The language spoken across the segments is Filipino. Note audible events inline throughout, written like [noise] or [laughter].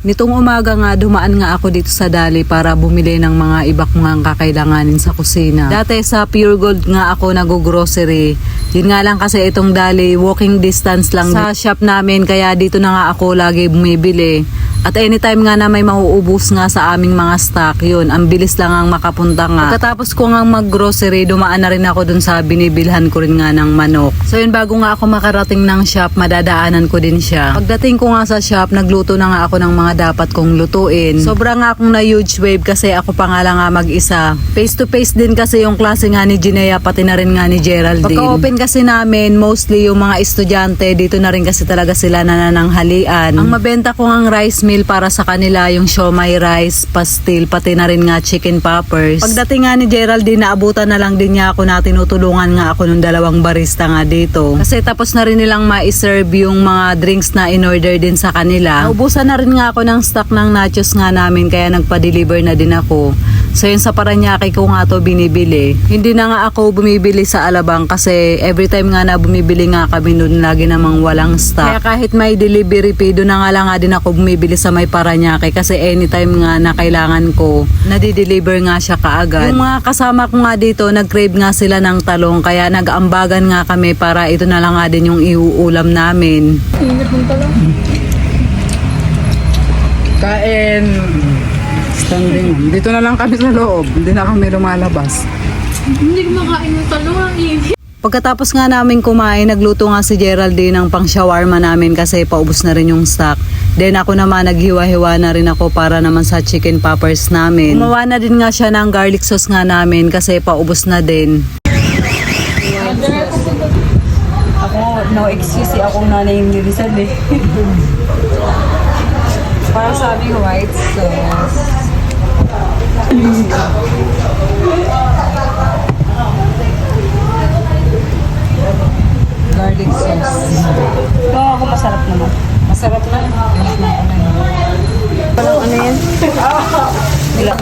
Nitong umaga nga, dumaan nga ako dito sa Dali para bumili ng mga iba kong nga kakailanganin sa kusina. Dati sa Pure Gold nga ako nag-grocery. Yun nga lang kasi itong Dali, walking distance lang sa shop namin, kaya dito na nga ako lagi bumibili. At anytime nga na may mauubos nga sa aming mga stock, yun, ang bilis lang ang makapunta nga. Pagkatapos ko nga mag-grocery, dumaan na rin ako dun sa binibilhan ko rin nga ng manok. So yun, bago nga ako makarating ng shop, madadaanan ko din siya. Pagdating ko nga sa shop, nagluto na nga ako ng mga dapat kong lutuin. Sobra nga akong na huge wave kasi ako pa nga lang nga mag-isa. Face to face din kasi yung klase nga ni Ginea, pati na rin nga ni Geraldine. Pagka-open kasi namin, mostly yung mga estudyante, dito na rin kasi talaga sila nanananghalian. Ang mabenta ko ng rice meal para sa kanila, yung siomay rice, pastil, pati na rin nga chicken poppers. Pagdating nga ni Geraldine, naabutan na lang din niya ako na tinutulungan nga ako ng dalawang barista nga dito. Kasi tapos na rin nilang ma-serve yung mga drinks na in-order din sa kanila. Naubusan na rin nga ako ng stock ng nachos nga namin kaya nagpa-deliver na din ako. So yun sa Paranaque ko nga to binibili. Hindi na nga ako bumibili sa Alabang kasi every time nga na bumibili nga kami doon lagi namang walang stock. Kaya kahit may delivery fee, doon na nga lang nga din ako bumibili sa may Paranaque kasi anytime nga na kailangan ko, nadi-deliver nga siya kaagad. Yung mga kasama ko nga dito, nag-crave nga sila ng talong kaya nag-ambagan nga kami para ito na lang nga din yung iuulam namin. Kain. Standing. Dito na lang kami sa loob. Hindi na kami lumalabas. Hindi ko makain ng talong. Pagkatapos nga namin kumain, nagluto nga si Geraldine ng pang shawarma namin kasi paubos na rin yung stock. Then ako naman naghiwa-hiwa na rin ako para naman sa chicken poppers namin. Gumawa na din nga siya ng garlic sauce nga namin kasi paubos na din. Ako, no excuse eh. Ako nanay yung nilisan eh. Para sa aming white sauce. Garlic sauce. Oo, ako masarap naman. Masarap na. Parang ano yan? Nila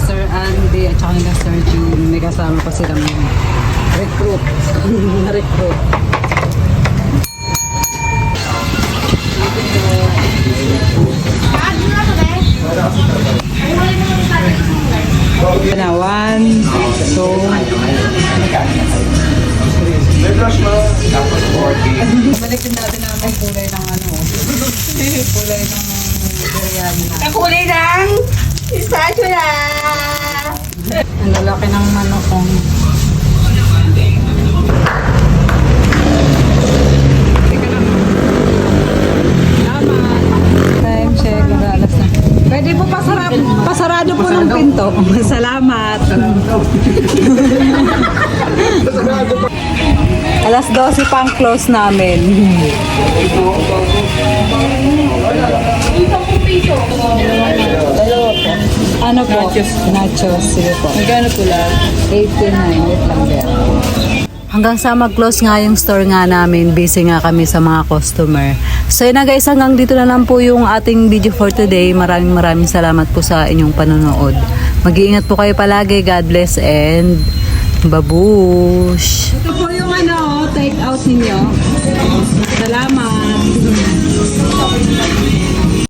Sir Andy at saka nila Sir June. May kasama pa silang recruit. [laughs] recruit. Na, one, two, Balikin natin ang kulay ng ano. [laughs] kulay ng biryani na. Kakulay ng spatula! Ang lalaki ng manok Pwede po pasara pasarado po ng pinto. Salamat. [laughs] Alas 12 pang close namin. Ano po? Nachos. Nachos. Sige po. Magkano po lang? 89. Wait lang. Hanggang sa mag-close nga yung store nga namin, busy nga kami sa mga customer. So yun na guys, hanggang dito na lang po yung ating video for today. Maraming maraming salamat po sa inyong panonood. Mag-iingat po kayo palagi. God bless and babush! Ito po yung ano, take out ninyo. Salamat!